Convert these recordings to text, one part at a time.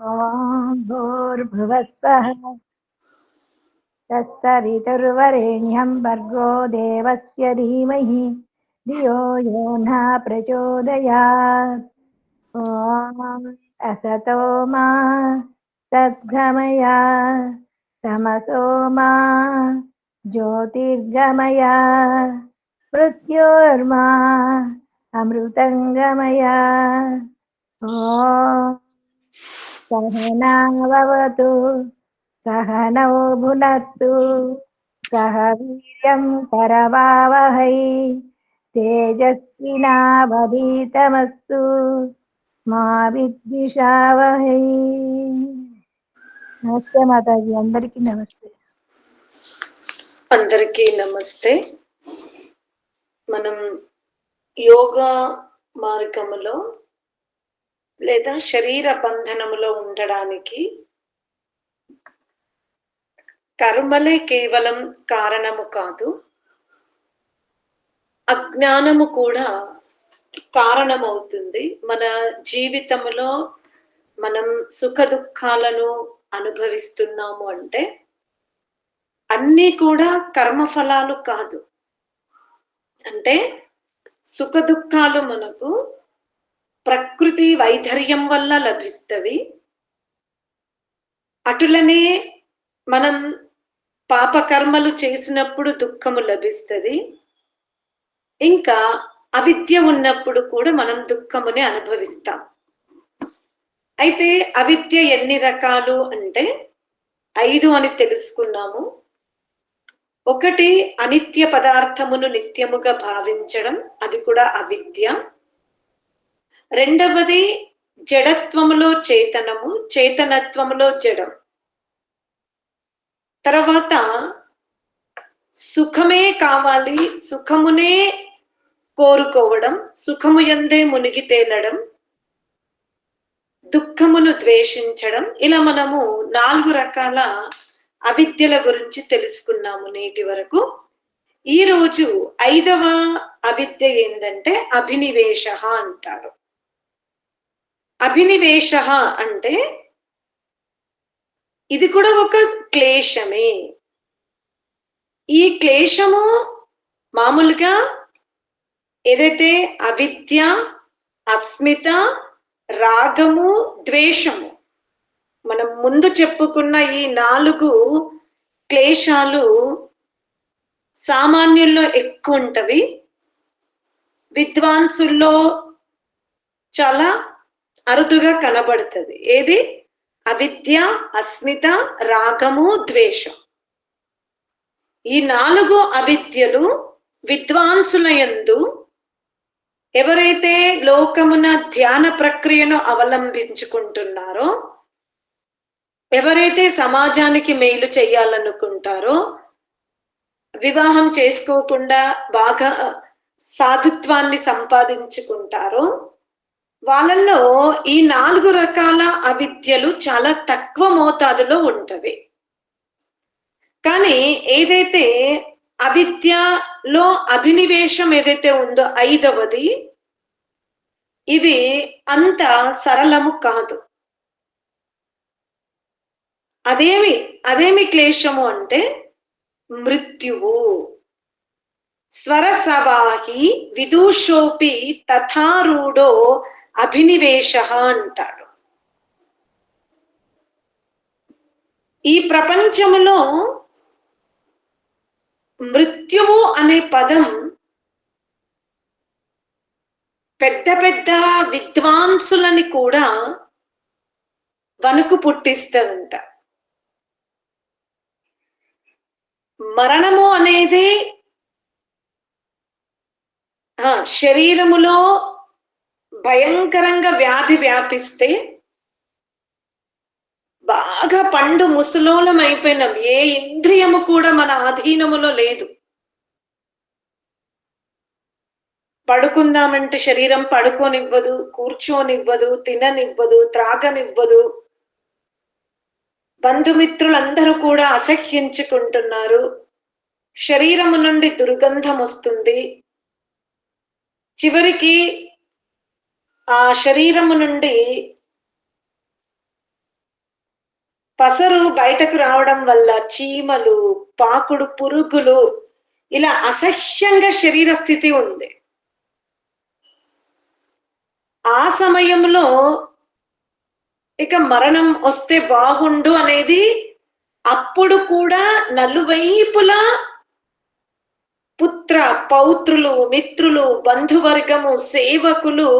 ॐ भूर्भुवस्सः तत्सवितुर्वरेण्यं भर्गो देवस्य धीमहि, धियो यो न प्रचोदयात्। ॐ असतो मा सद्गमया तमसो मा ज्योतिर्गमया, मृत्योर्मा अमृतङ्गमया। ॐ सहनावतु सहनौ भुनक्तु सह वीर्यं करवावहै तेजस्विनावधीतमस्तु మా విద్విషావహై నమస్తే మాతాజీ అందరికీ నమస్తే అందరికీ నమస్తే మనం యోగా మార్గములో లేదా శరీర బంధనములో ఉండడానికి కర్మలే కేవలం కారణము కాదు అజ్ఞానము కూడా కారణమవుతుంది. మన జీవితంలో మనం సుఖ దుఃఖాలను అనుభవిస్తున్నాము అంటే అన్నీ కూడా కర్మఫలాలు కాదు. అంటే సుఖ దుఃఖాలు మనకు ప్రకృతి వైధర్యం వల్ల లభిస్తవి. అటులనే మనం పాపకర్మలు చేసినప్పుడు దుఃఖము లభిస్తుంది. ఇంకా అవిద్య ఉన్నప్పుడు కూడా మనం దుఃఖముని అనుభవిస్తాం. అయితే అవిద్య ఎన్ని రకాలు అంటే ఐదు అని తెలుసుకున్నాము. ఒకటి అనిత్య పదార్థమును నిత్యముగా భావించడం అది కూడా అవిద్య. రెండవది జడత్వములో చేతనము చేతనత్వములో జడం. తర్వాత సుఖమే కావాలి సుఖమునే కోరుకోవడం సుఖము ఎందే మునిగి తేలడం దుఃఖమును ద్వేషించడం. ఇలా మనము నాలుగు రకాల అవిద్యల గురించి తెలుసుకున్నాము నేటి వరకు. ఈ రోజు ఐదవ అవిద్య ఏంటంటే అభినివేశ అంటారు. అభినివేశ అంటే ఇది కూడా ఒక క్లేశమే. ఈ క్లేశము మామూలుగా ఏదైతే అవిద్య అస్మిత రాగము ద్వేషము మనం ముందు చెప్పుకున్న ఈ నాలుగు క్లేశాలు సామాన్యుల్లో ఎక్కువ ఉంటవి. విద్వాంసుల్లో చాలా అరుదుగా కనబడుతుంది. ఏది? అవిద్య అస్మిత రాగము ద్వేషం. ఈ నాలుగు అవిద్యలు విద్వాంసుల యందు ఎవరైతే లోకమున ధ్యాన ప్రక్రియను అవలంబించుకుంటున్నారో ఎవరైతే సమాజానికి మేలు చేయాలనుకుంటారో వివాహం చేసుకోకుండా బాగా సాధుత్వాన్ని సంపాదించుకుంటారో వాళ్ళల్లో ఈ నాలుగు రకాల అవిద్యలు చాలా తక్కువ మోతాదులో ఉంటవి. కానీ ఏదైతే అవిద్యలో అభినివేశం ఏదైతే ఉందో ఐదవది ఇది అంత సరళము కాదు. అదేమి అదేమి క్లేశము అంటే మృత్యువు. స్వరసవాహి విదూషోపి తథారూఢో అభినివేశ అంటాడు. ఈ ప్రపంచంలో మృత్యువు అనే పదం పెద్ద పెద్ద విద్వాంసులని కూడా వణుకు పుట్టిస్తుందంట. మరణము అనేది ఆ, శరీరములో భయంకరంగా వ్యాధి వ్యాపిస్తే బాగా పండు ముసలోలం అయిపోయినాం. ఏ ఇంద్రియము కూడా మన ఆధీనములో లేదు. పడుకుందామంటే శరీరం పడుకోనివ్వదు కూర్చోనివ్వదు తిననివ్వదు త్రాగనివ్వదు. బంధుమిత్రులందరూ కూడా అసహ్యించుకుంటున్నారు. శరీరము నుండి దుర్గంధం వస్తుంది. చివరికి ఆ శరీరము నుండి పసరు బయటకు రావడం వల్ల చీమలు పాకుడు పురుగులు ఇలా అసహ్యంగా శరీర స్థితి ఉంది. ఆ సమయంలో ఇక మరణం వస్తే బాగుండు అనేది అప్పుడు కూడా నలువైపులా పుత్ర పౌత్రులు మిత్రులు బంధువర్గము సేవకులు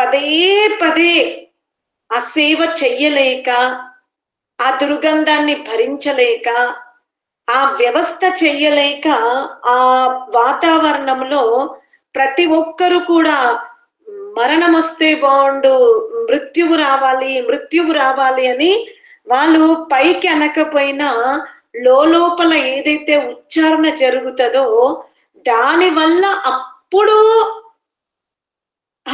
పదే పదే ఆ సేవ చెయ్యలేక ఆ దుర్గంధాన్ని భరించలేక ఆ వ్యవస్థ చెయ్యలేక ఆ వాతావరణంలో ప్రతి ఒక్కరూ కూడా మరణం వస్తే బాగుండు మృత్యువు రావాలి మృత్యువు రావాలి అని వాళ్ళు పైకి అనకపోయినా లోపల ఏదైతే ఉచ్చారణ జరుగుతుందో దానివల్ల అప్పుడు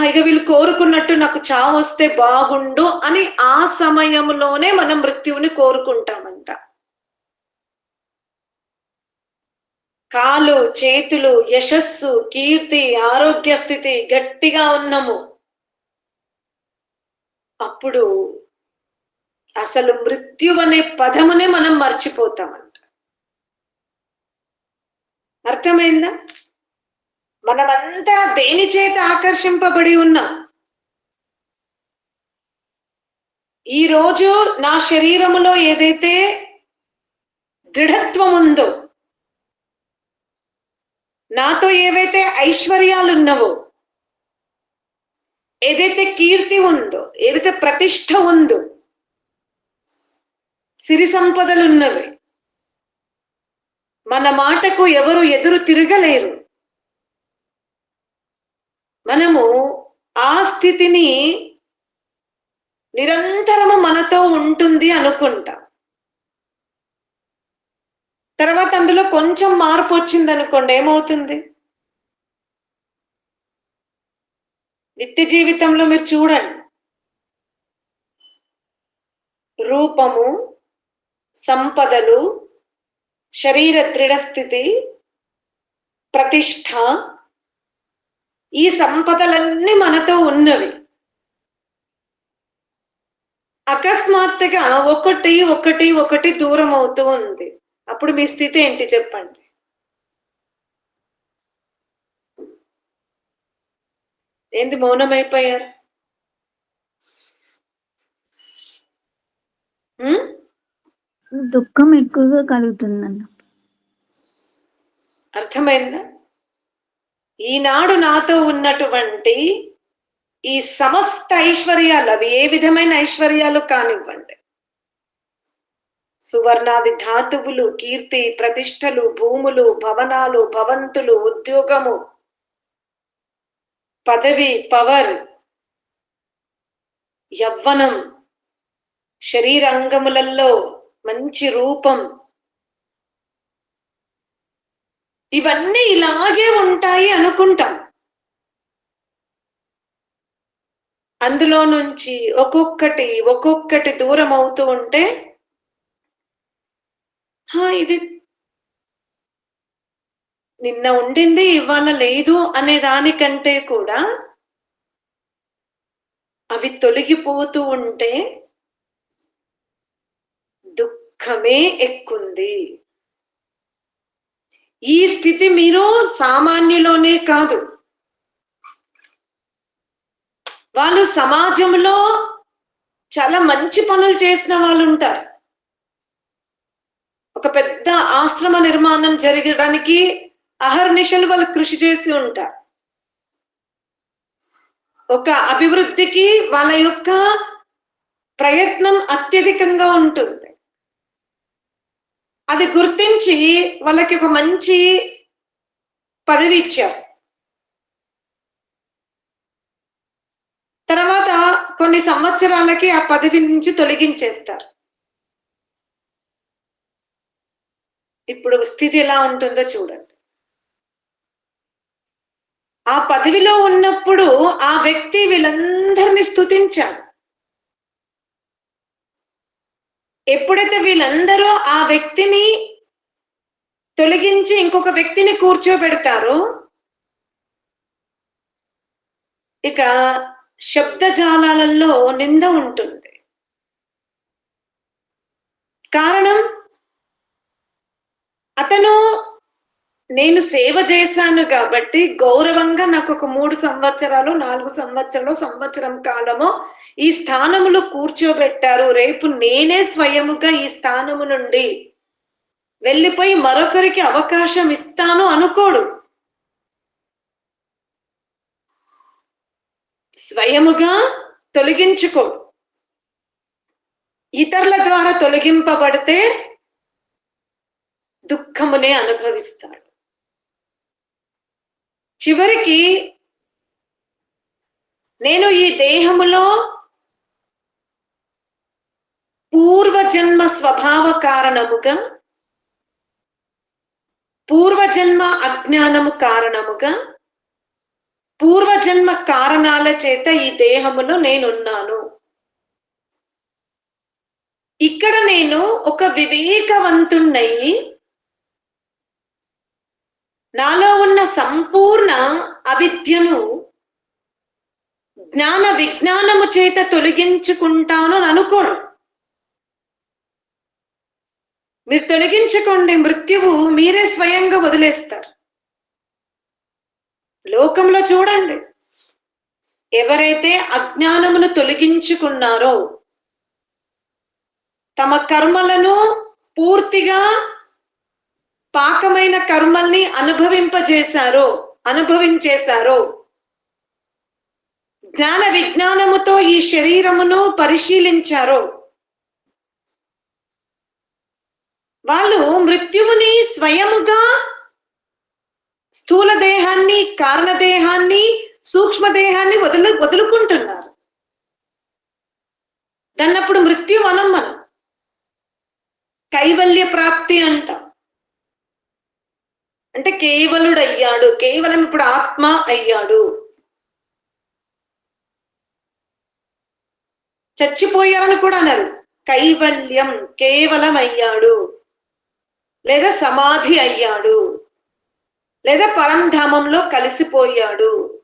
ఇక వీళ్ళు కోరుకున్నట్టు నాకు చావు వస్తే బాగుండు అని ఆ సమయంలోనే మనం మృత్యువుని కోరుకుంటామంట. కాలు చేతులు యశస్సు కీర్తి ఆరోగ్య స్థితి గట్టిగా ఉన్నాము. అప్పుడు అసలు మృత్యు అనే పదమునే మనం మర్చిపోతామంట. అర్థమైందా? మనమంతా దేని చేత ఆకర్షింపబడి ఉన్నాం? ఈ రోజు నా శరీరములో ఏదైతే దృఢత్వం ఉందో నాతో ఏవైతే ఐశ్వర్యాలు ఉన్నవో ఏదైతే కీర్తి ఉందో ఏదైతే ప్రతిష్ట ఉందో సిరి సంపదలు ఉన్నవి మన మాటకు ఎవరు ఎదురు తిరగలేరు. మనము ఆ స్థితిని నిరంతరము మనతో ఉంటుంది అనుకుంటాం. తర్వాత అందులో కొంచెం మార్పు వచ్చింది అనుకోండి ఏమవుతుంది? నిత్య జీవితంలో మీరు చూడండి. రూపము సంపదలు శరీర దృఢస్థితి ప్రతిష్ట ఈ సంపదలన్నీ మనతో ఉన్నవి. అకస్మాత్తుగా ఒకటి ఒకటి ఒకటి దూరం అవుతూ ఉంది. అప్పుడు మీ స్థితి ఏంటి చెప్పండి. ఏంది మౌనమైపోయారు? ఉం? దుఃఖం ఎక్కువగా కలుగుతుందన్న. అర్థమైందా? ఈనాడు నాతో ఉన్నటువంటి ఈ సమస్త ఐశ్వర్యాలు అవి ఏ విధమైన ఐశ్వర్యాలు కానివ్వండి. సువర్ణాది ధాతువులు కీర్తి ప్రతిష్టలు భూములు భవనాలు భవంతులు ఉద్యోగము పదవి పవర్ యవ్వనం శరీరాంగములలో మంచి రూపం ఇవన్నీ ఇలాగే ఉంటాయి అనుకుంటాం. అందులో నుంచి ఒక్కొక్కటి ఒక్కొక్కటి దూరం అవుతూ ఉంటే "హా, ఇది నిన్న ఉండింది ఇవాళ లేదు అనే దానికంటే కూడా అవి తొలగిపోతూ ఉంటే దుఃఖమే ఎక్కుంది. ఈ స్థితి మీరు సామాన్యులోనే కాదు. వాళ్ళు సమాజంలో చాలా మంచి పనులు చేసిన వాళ్ళు ఉంటారు. ఒక పెద్ద ఆశ్రమ నిర్మాణం జరగడానికి అహర్నిశలు వాళ్ళు కృషి చేసి ఉంటారు. ఒక అభివృద్ధికి వాళ్ళ యొక్క ప్రయత్నం అత్యధికంగా ఉంటుంది. అది గుర్తించి వాళ్ళకి ఒక మంచి పదవి ఇచ్చారు. తర్వాత కొన్ని సంవత్సరాలకి ఆ పదవి నుంచి తొలగించేస్తారు. ఇప్పుడు స్థితి ఎలా ఉంటుందో చూడండి. ఆ పదవిలో ఉన్నప్పుడు ఆ వ్యక్తి వీళ్ళందరినీ స్థుతించాడు ఎప్పుడైతే వీళ్ళందరూ ఆ వ్యక్తిని తొలగించి ఇంకొక వ్యక్తిని కూర్చోబెడతారో ఇక శబ్దజాలాలలో నింద ఉంటుంది. కారణం అతను నేను సేవ చేశాను కాబట్టి గౌరవంగా నాకు ఒక మూడు సంవత్సరాలు నాలుగు సంవత్సరాలు సంవత్సరం కాలము ఈ స్థానములో కూర్చోబెట్టారు. రేపు నేనే స్వయముగా ఈ స్థానము నుండి వెళ్ళిపోయి మరొకరికి అవకాశం ఇస్తాను అనుకోడు. స్వయముగా తొలగించుకోడు ఇతరుల ద్వారా తొలగింపబడితే దుఃఖమునే అనుభవిస్తాడు. చివరికి నేను ఈ దేహములో పూర్వజన్మ స్వభావ కారణముగా పూర్వజన్మ అజ్ఞానము కారణముగా పూర్వజన్మ కారణాల చేత ఈ దేహములో నేనున్నాను. ఇక్కడ నేను ఒక వివేకవంతుణ్ణయి నాలో ఉన్న సంపూర్ణ అవిద్యను జ్ఞాన విజ్ఞానము చేత తొలగించుకుంటాను అని అనుకోడు మీరు తొలగించుకోండి మృత్యువు మీరే స్వయంగా వదిలేస్తారు. లోకంలో చూడండి ఎవరైతే అజ్ఞానమును తొలగించుకున్నారో తమ కర్మలను పూర్తిగా పాకమైన కర్మల్ని అనుభవింపజేశారో అనుభవించేశారో. జ్ఞాన విజ్ఞానముతో ఈ శరీరమును పరిశీలించారో. వాళ్ళు మృత్యువుని స్వయముగా స్థూల దేహాన్ని కారణదేహాన్ని సూక్ష్మదేహాన్ని వదులు వదులుకుంటున్నారు. దాన్నప్పుడు మృత్యు మనం మనం. కైవల్య ప్రాప్తి అంటాం. అంటే కేవలుడు అయ్యాడు కేవలం ఇప్పుడు ఆత్మ అయ్యాడు. చచ్చిపోయారని కూడా అన్నారు కైవల్యం కేవలం అయ్యాడు లేదా సమాధి అయ్యాడు. లేదా పరంధామంలో కలిసిపోయాడు.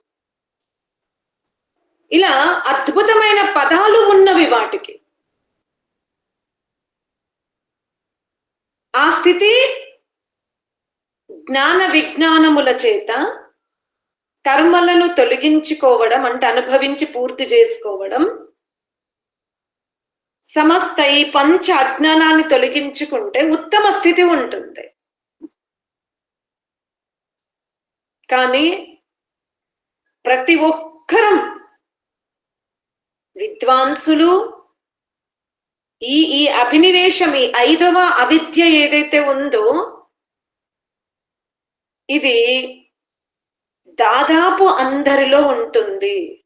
ఇలా అద్భుతమైన పదాలు ఉన్నవి వాటికి. ఆ స్థితి జ్ఞాన విజ్ఞానముల చేత కర్మలను తొలగించుకోవడం అంటే అనుభవించి పూర్తి చేసుకోవడం. సమస్త ఈ పంచ అజ్ఞానాన్ని తొలగించుకుంటే ఉత్తమ స్థితి ఉంటుంది. కానీ ప్రతి ఒక్కరం విద్వాంసులు ఈ ఈ అభినివేశం ఈ ఐదవ అవిద్య ఏదైతే ఉందో ఇది దాదాపు అందరిలో ఉంటుంది.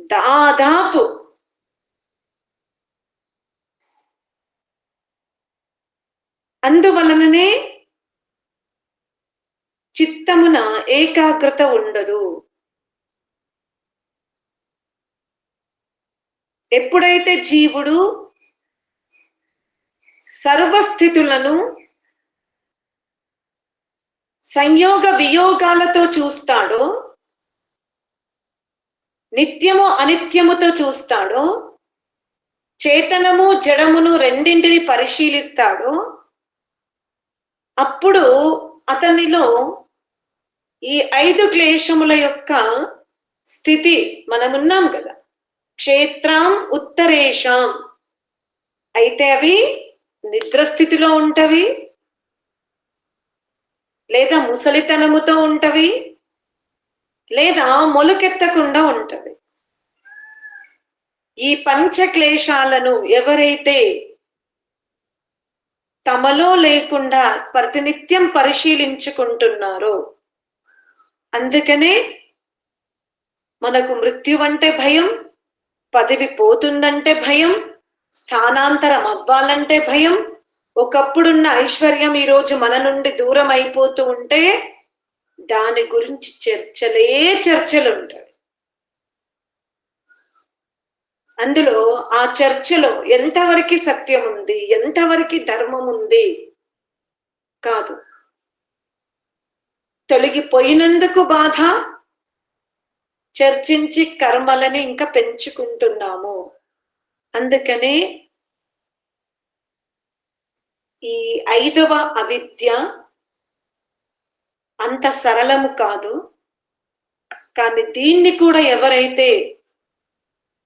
దాదాపు. అందువలననే చిత్తమున ఏకాగ్రత ఉండదు. ఎప్పుడైతే జీవుడు సర్వస్థితులను సంయోగ వియోగాలతో చూస్తాడో. నిత్యము అనిత్యముతో చూస్తాడో. చేతనము జడమును రెండింటిని పరిశీలిస్తాడో. అప్పుడు అతనిలో ఈ ఐదు క్లేశముల యొక్క స్థితి మనమున్నాం కదా. క్షేత్రం ఉత్తరేషాం. అయితే అవి నిద్ర స్థితిలో ఉంటవి లేదా ముసలితనముతో ఉంటవి లేదా మొలకెత్తకుండా ఉంటవి. ఈ పంచక్లేశాలను ఎవరైతే తమలో లేకుండా ప్రతినిత్యం పరిశీలించుకుంటున్నారో అందుకనే మనకు మృత్యు అంటే భయం పదవి పోతుందంటే భయం స్థానాంతరం అవ్వాలంటే భయం ఒకప్పుడున్న ఐశ్వర్యం ఈ రోజు మన నుండి దూరం అయిపోతూ ఉంటే దాని గురించి చర్చలే చర్చలు ఉంటాయి అందులో ఆ చర్చలో ఎంతవరకు సత్యం ఉంది ఎంతవరకు ధర్మం ఉంది కాదు. తొలగిపోయినందుకు బాధ చర్చించి కర్మలని ఇంకా పెంచుకుంటున్నాము. అందుకనే ఈ ఐదవ అవిద్య అంత సరళము కాదు. కానీ దీన్ని కూడా ఎవరైతే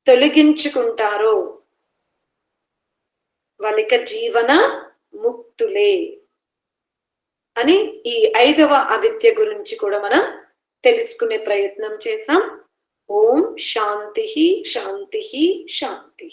తొలగించుకుంటారో వాళ్ళిక జీవన ముక్తులే అని ఈ ఐదవ అవిద్య గురించి కూడా మనం తెలుసుకునే ప్రయత్నం చేసాం ఓం శాంతి శాంతి శాంతి.